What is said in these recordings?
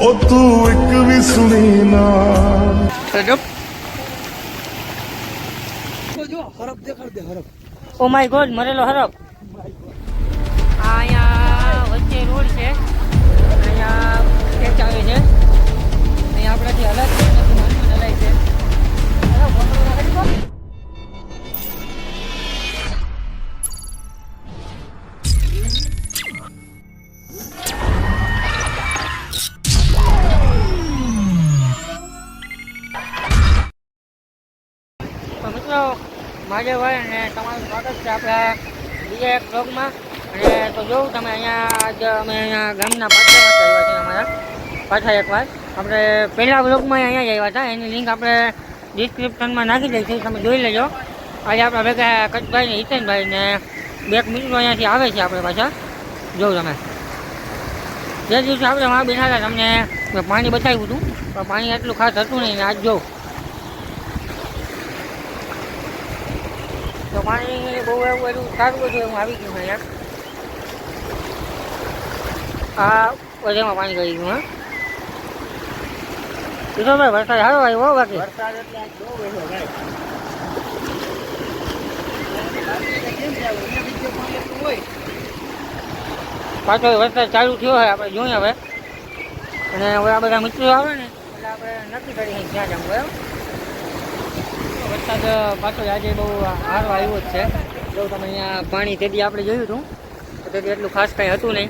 ਉਹ ਤੂੰ ਇੱਕ ਵੀ ਸੁਣੀ ਨਾ ઓ માય ગોડ મરેલો હરફ આ અહીંયા વચ્ચે રોડ છે અહીંયા સ્ટેચ આવે છે અહીંયા આપણાથી હલાત નથી માનવું હલાય છે માજેભાઈ અને તમારું સ્વાગત છે આપણા બીજા એક બ્લોગમાં અને તો જોઉં તમે અહીંયા આજ અમે અહીંયા ગામના પાછા આવ્યા છીએ અમારા. પાછા એકવાર. આપણે પહેલા બ્લોગમાં અહીંયા જ આવ્યા હતા. એની લિંક આપણે ડિસ્ક્રિપ્શનમાં નાખી દઈશું. તમે જોઈ લેજો. આજે આપણા ભેગા કચ્છભાઈ ને હિતેનભાઈ ને બે મિત્રો અહીંયાથી આવે છે આપણે પાછા. જોઉં તમે. જે દિવસે આપણે માં બેઠા હતા તમને પાણી બતાવ્યું હતું, પણ પાણી એટલું ખાસ હતું નહીં આજ જોઉં તો પાણી બહુ એવું બધું સારું બધું એવું આવી ગયું અહીંયા. યાર આ બધામાં પાણી ગઈ ગયું હા. ભાઈ વરસાદ સારો આવ્યો હો બાકી? વરસાદ એટલે બહુ વહેલો ભાઈ પાછો વરસાદ ચાલુ થયો હોય આપણે જોઈએ હવે. અને હવે આ બધા મિત્રો આવે ને એટલે આપણે નક્કી કરીએ ક્યાં જવું બરાબર વરસાદ, પાછો આજે બહુ સારો આવ્યો જ છે. જો તમે અહીંયા પાણી તેથી આપણે જોયું હતું. તો તેથી એટલું ખાસ કંઈ હતું નહીં.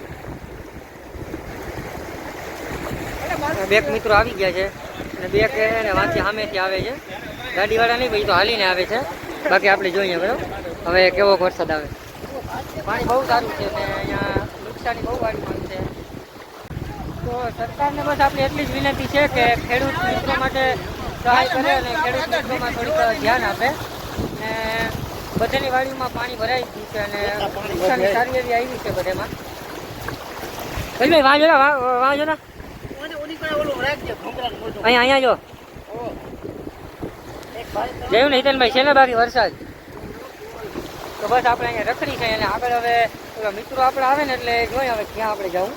બે એક મિત્રો આવી ગયા છે. અને બે કે ને વાંચી સામેથી આવે છે. ગાડીવાળા નહીં ભાઈ તો હાલીને આવે છે. બાકી આપણે જોઈએ, બરાબર? હવે કેવો વરસાદ આવે. પાણી બહુ સારું છે અને અહીંયા નુકસાની બહુ વાળી પણ છે. તો સરકારને બસ આપણી એટલી જ વિનંતી છે કે ખેડૂત મિત્રો માટે સહાય કરે અને ખેડૂત મિત્રોમાં થોડીક ધ્યાન આપે. અને બધાની વાડીમાં પાણી ભરાઈ ગયું છે અને નુકસાની સારી એવી આવી છે બધામાં. ભાઈ વાંચો ને વાંચો ના અહીંયા અહીંયા જો. જોયું ને હિતેનભાઈ છે ને બાકી વરસાદ? તો બસ આપણે અહીંયા રખડી છે અને આગળ હવે મિત્રો આપણે આવે ને એટલે જોઈએ હવે ક્યાં આપણે જવું.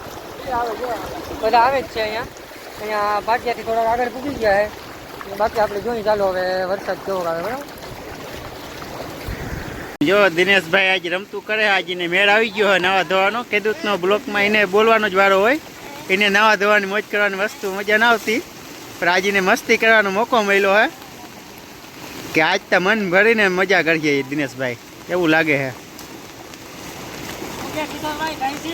બધા આવે જ છે અહીંયા. અહીંયા ભાટિયાથી થોડા આગળ પૂગી ગયા છે. બાકી આપણે જોઈ ચાલો હવે વરસાદ કેવો આવે, બરાબર? જો દિનેશભાઈ આજે રમતું કરે આજને મેળ આવી ગયો હોય નવા ધોવાનો. ખેડૂતનો બ્લોકમાં એને બોલવાનો જ વારો હોય. એને નવા ધોવાની મોજ કરવાની વસ્તુ મજા ના આવતી. પણ આજને મસ્તી કરવાનો મોકો મળ્યો હે. કે આજ તો મન ભરીને મજા કરીએ દિનેશભાઈ. એવું લાગે હે.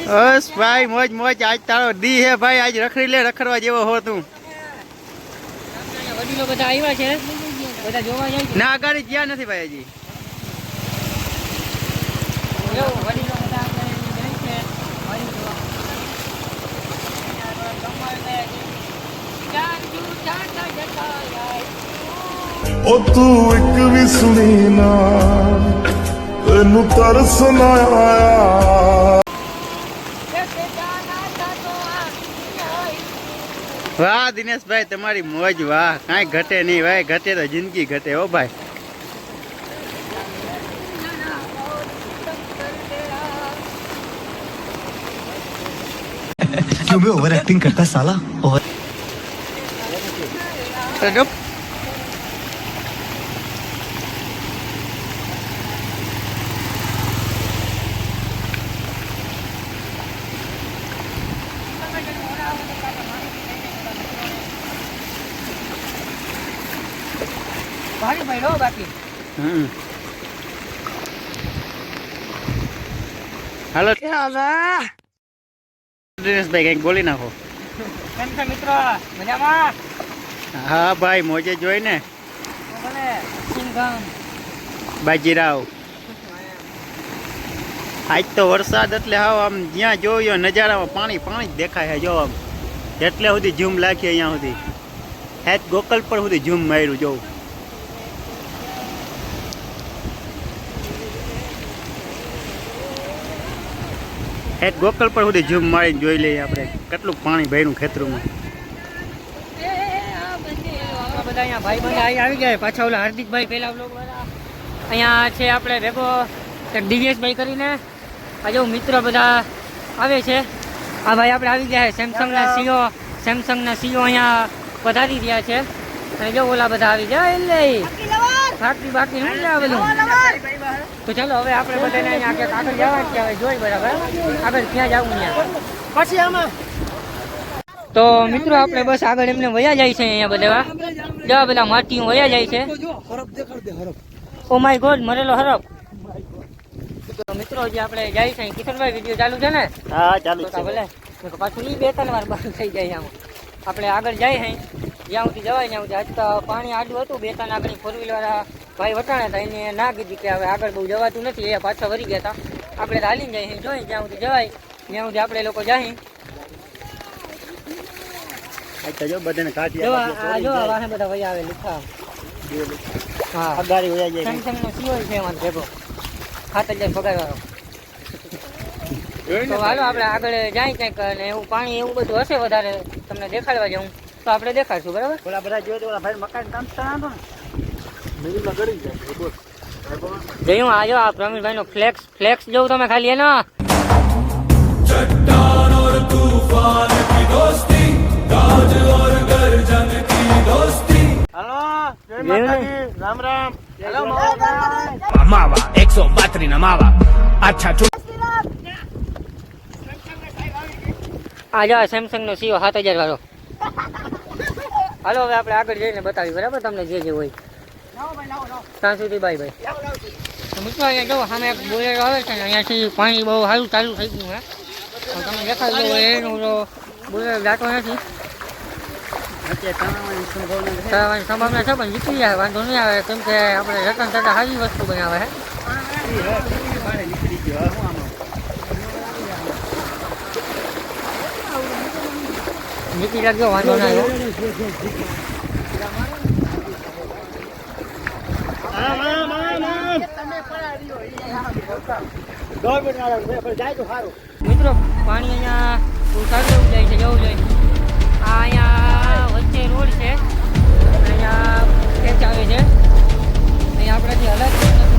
બસ ભાઈ, મોજ મોજ. આજ તારો દી હે ભાઈ. આજ રખડી લે, રખડવા જેવો હો તું. વડીલો બધા આવ્યા છે બધા જોવા જાય છે ના આગળ ગયા નથી ભાઈ હજી એવું, વડીલો બધા આપણે જાય છે વાડી જોવા. ચાંદુ ચાંદા જતા જાય. ਉਹ ਤੂੰ ਇੱਕ ਵੀ ਸੁਣੀ ਨਾ ਤੈਨੂੰ ਤਰਸ ਨਾ ਆਇਆ વાહ દિનેશભાઈ તમારી મોજ વાહ કાંઈ ઘટે નહીં ભાઈ ઘટે તો જિંદગી ઘટે હો ભાઈ क्यों भी ओवर एक्टिंग करता है साला ओवर ભારી ભાઈ લો બાકી. હમ. હાલો. દિનેશભાઈ કંઈક બોલી નાખો. કેમ છે મિત્રો? મજામાં? હા ભાઈ મોજે જોઈ ને બાજીરાવ. આજ તો વરસાદ એટલે હાવ આમ જ્યાં જોયો નજારામાં પાણી પાણી જ દેખાય છે જો આમ. એટલે સુધી ઝૂમ લાખી અહીંયા સુધી. હેત ગોકલ પર સુધી ઝૂમ માર્યું જોઉં હેત ગોકલ પર સુધી જીમ મારીને જોઈ લઈએ આપણે કેટલું પાણી ભર્યું ખેતરોમાં. બધા અહીંયા ભાઈ બંધ અહીં આવી ગયા પાછા ઓલા હાર્દિકભાઈ પહેલા વાળા અહીંયા છે આપણે ભેગો એક કરીને આ જો મિત્ર બધા આવે છે આ ભાઈ આપણે આવી ગયા સેમસંગના સીઓ સેમસંગના સીઓ અહીંયા પધારી રહ્યા છે. અને જો ઓલા બધા આવી જાય એટલે બાકી બાકી હું આ તો ચાલો હવે આપણે બધાને અહીંયા ક્યાંક આગળ જવા કે હવે જોઈ બરાબર. આગળ ક્યાં જવું ત્યાં પછી આમાં. તો મિત્રો આપણે બસ આગળ એમને વયા જાય છે અહીંયા બધા જવા બધા માટીઓ વયા જાય છે. ઓ માય ગોડ મરેલો હરફ. મિત્રો જે આપણે જાય છે કિશનભાઈ વીડિયો ચાલુ છે ને? હા ચાલુ છે. ભલે. પાછું એ બે ત્રણ વાર બંધ થઈ જાય આમ. આપણે આગળ જાય હે જ્યાં સુધી જવાય ત્યાં સુધી. આજ તો પાણી આડું હતું. બે ત્રણ આગળ ફોર વ્હીલ વાળા ભાઈ વટાણા હતા. એને ના કીધી કે હવે આગળ બહુ જવાતું નથી. એ પાછા વરી ગયા હતા. આપણે તો હાલીને જઈએ. જોઈએ જ્યાં સુધી જવાય ત્યાં સુધી આપણે લોકો જાય. જો બધાને કાઢી આ આ જો વાહે બધા વયા આવે લીખા હા. અગાડી વયા જાય સેમસંગ નો સીઓ છે એમાં ભેગો. ખાતર જાય પગાર વાળો તો હાલો આપણે આગળ જાય ક્યાંક અને એવું પાણી એવું બધું હશે વધારે તમને દેખાડવા જવું તો આપણે દેખાડશું બરાબર ઓલા બધા જોયો તો ઓલા ભાઈ મકાન કામ તણાતો ને જયું આ જો આ પ્રવીણભાઈ નો ફ્લેક્સ ફ્લેક્સ જોઉં તમે ખાલી એનો હાલો જય જય માતાજી રામ રામ હેલો માવા એકસો બાત્રી ના માવા અચ્છા ચૂ આ જો સેમસંગ નો સીઓ સાત હજાર વાળો હાલો હવે આપણે આગળ જઈને બતાવી બરાબર? તમને જે જે હોય. ત્યાં સુધી બાય બાય મિત્રો અહીંયા જો સામે એક બોલેરો આવે છે અહીંયાથી પાણી બહુ સારું ચાલુ થઈ ગયું હે. તમે દેખાડી દો એનું તો બોલેરો જાતો નથી. સંભાવના છે. પણ જીતી જાય વાંધો નહીં આવે. કેમ કે આપણે રતન થતા સારી વસ્તુ બનાવે છે પાણી નીકળી ગયો હવે હું જીતી લાગ્યો વાંધો ના આવ્યો મિત્રો પાણી અહીંયા સારું એવું જાય છે જવું જોઈએ આ અહીંયા વચ્ચે રોડ છે. અહીંયા ખેંચ આવે છે. અહીંયા આપણાથી હલાત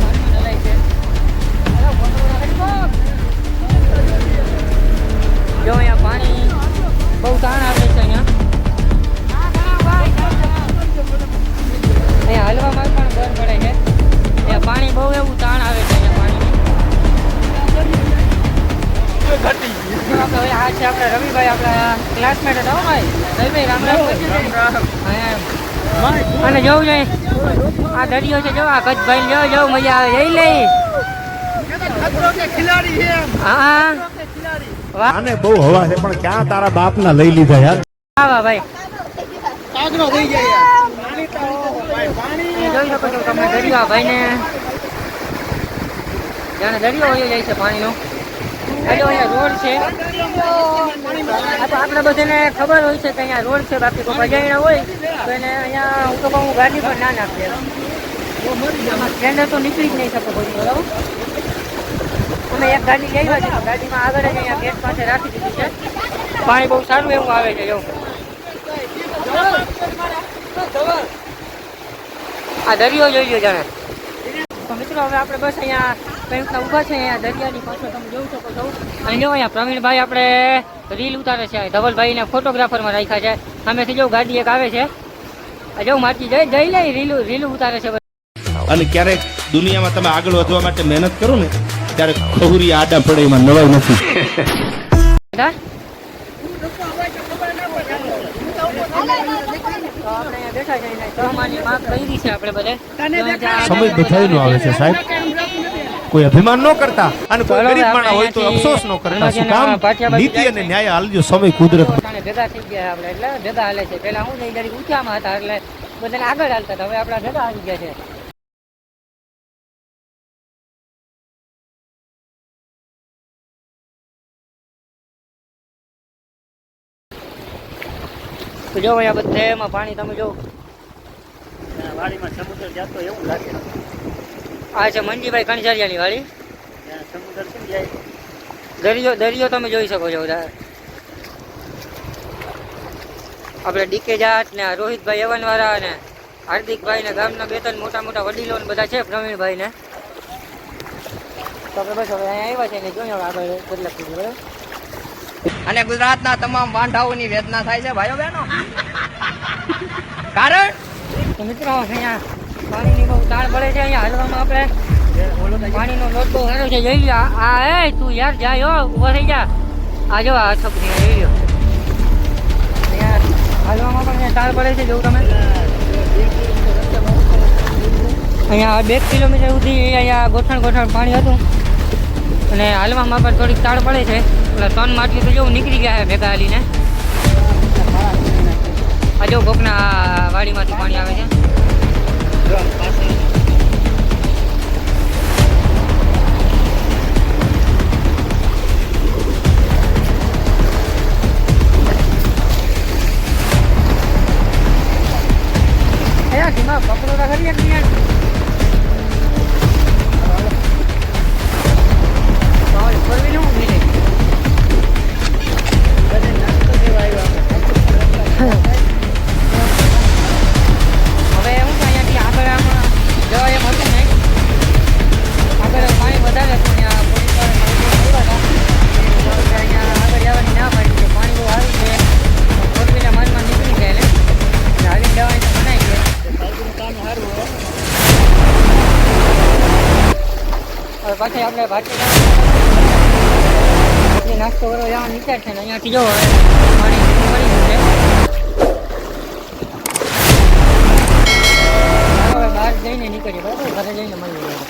અને જવું જોઈએ. આ દરિયો છે જો આ કચ્છભાઈ જો જો મજા આવે. જઈ લઈ હા. હા વાહ આને બહુ હવા છે પણ ક્યાં તારા બાપ ના લઈ લીધા યાર? વાહ વાહ ભાઈ. કાગડો થઈ જાય. પાણી ભાઈ પાણી. જોઈ શકો છો તમે દરિયો ભાઈ ભાઈને. જાણે દરિયો વયો જાય છે પાણીનો. એટલે અહીંયા રોડ છે. આપણે બધાને ખબર હોય છે કે અહીંયા રોડ છે, બાકી કોઈ ભજાઈના હોય, તો એને અહીંયા હું તો કહું ગાડી પર ના નાખે. આમાં સ્ટેન્ડર તો નીકળી જ નહીં શકે કોઈ બરાબર? અમે એક ગાડી લઈ આવ્યા છે ગાડીમાં આગળ જ અહીંયા ગેટ પાસે રાખી દીધી છે. પાણી બહુ સારું એવું આવે છે એવું આ દરિયો જોઈ લો જાણે. મિત્રો, હવે આપણે બસ અહીંયા કંઈક ઊભા છે અહીંયા? દરિયાની પાછળ તમે જોઈ શકો છો. અને જો અહીંયા પ્રવીણભાઈ આપણે રીલ ઉતારે છે. ધવલભાઈને ફોટોગ્રાફરમાં રાખ્યા છે. સામેથી જો ગાડી એક આવે છે. આ જો જઈ જઈ રીલું રીલું ઉતારે છે અને ક્યારેક દુનિયામાં તમે આગળ વધવા માટે મહેનત કરો ને ત્યારે ખહુરી આડા પડે એમાં નવાઈ નથી. આવે છે સાહેબ. કોઈ અભિમાન ન કરતા અને કોઈ ગરીબ માણા હોય તો અફસોસ ન કરતા શું કામ? નીતિ અને ન્યાય હાલજો સમય કુદરત ભેગા થઈ ગયા આપણે એટલે ભેગા હાલે છે. પેલા હું જરી ઊંચામાં હતા એટલે બધાને આગળ હાલતા હવે આપણા ભેગા આવી ગયા છે. તો જો અહીંયા બધેમાં પાણી તમે જો. વાડીમાં સમુદ્ર જતો એવું લાગે. આ છે મંજીભાઈ કણઝારિયાની જાય દરિયો દરિયો તમે જોઈ શકો છો આપણે ડીકે જાટ ને રોહિતભાઈ યવનવાળા ને હાર્દિકભાઈ ને ગામના બે ત્રણ મોટા મોટા વડીલો ને બધા છે પ્રવીણભાઈ ને તો આપણે બસ હવે અહીંયા આવ્યા છે ને જોઈએ આગળ બરાબર? અને ગુજરાતના તમામ વાંઢાઓની વેદના થાય છે ભાઈઓ બહેનો. કારણ? મિત્રો અહીંયા પાણીની બહુ તાણ પડે છે અહીંયા હાલવામાં આપણે. પાણીનો લોટ છે. જઈ લ્યો. આ એ, તું યાર જાય હો ઊભો થઈ જા. આ જો, આ છોકરી જઈ લ્યો. હાલવામાં પણ તાણ પડે છે, જોવું તમે. અહીંયા બે કિલોમીટર સુધી અહીંયા ગોઠણ ગોઠણ પાણી હતું. અને હાલવામાં પણ થોડીક તાળ પડે છે. એટલે ત્રણ માટલી તો જેવું નીકળી ગયા ભેગા હાલીને. આ કોકના વાડીમાંથી પાણી આવે છે. અહીંયા ધીમા પકડો તો ખરી એક મિનિટ ભાઈ, આપણે ભાટી નાસ્તો કરવા જવાનો વિચાર છે ને, અહીંયાથી જો હવે પાણી મળી ગયું છે. બહાર જઈને નીકળીએ, બરાબર? ઘરે જઈને મળી જાય